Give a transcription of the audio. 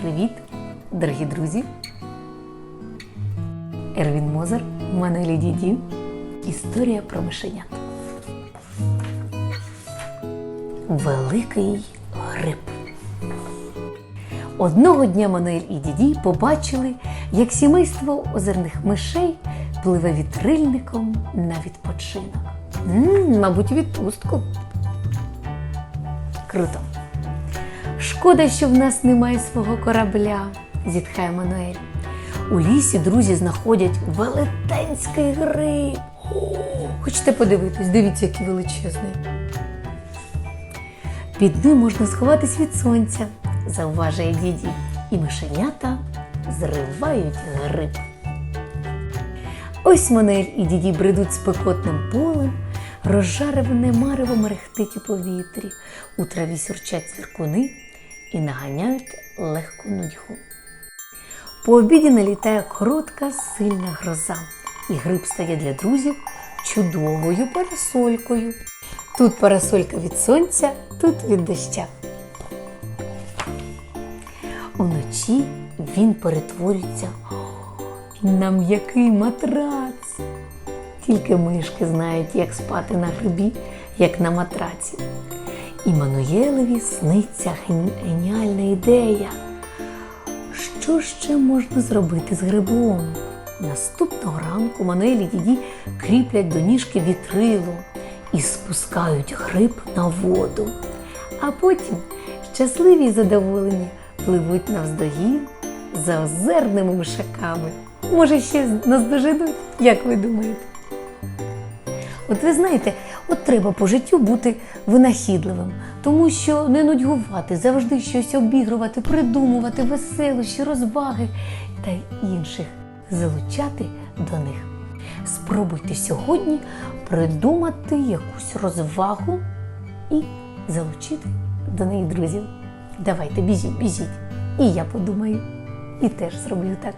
Привіт, дорогі друзі! Ервін Мозер, Мануелі Діді. Історія про мишенят. Великий гриб. Одного дня Мануель і Діді побачили, як сімейство озерних мишей пливе вітрильником на відпочинок. м мабуть, відпустку. Круто. Шкода, що в нас немає свого корабля, зітхає Мануель. У лісі друзі знаходять велетенський гриб. Хочете подивитись, дивіться, який величезний. Під ним можна сховатись від сонця, зауважує діді, і мишенята зривають гриб. Ось Мануель і діді бредуть спекотним полем, розжареване марево мерехтить у повітрі, у траві сюрчать цвіркуни і наганяють легку нудьгу. По обіді налітає коротка сильна гроза, і гриб стає для друзів чудовою парасолькою. Тут парасолька від сонця, тут від доща. Уночі він перетворюється на м'який матрац. Тільки мишки знають, як спати на грибі, як на матраці. І Мануєлеві сниться геніальна ідея. Що ще можна зробити з грибом? Наступного ранку Мануель діді кріплять до ніжки вітрило і спускають гриб на воду. А потім щасливі й задоволені пливуть навздогін за озерними мишаками. Може, ще наздоженуть, як ви думаєте? От ви знаєте, от треба по життю бути винахідливим, тому що не нудьгувати, завжди щось обігрувати, придумувати, веселощі, розваги та інших залучати до них. Спробуйте сьогодні придумати якусь розвагу і залучити до неї друзів. Давайте, біжіть, біжіть. І я подумаю, і теж зроблю так.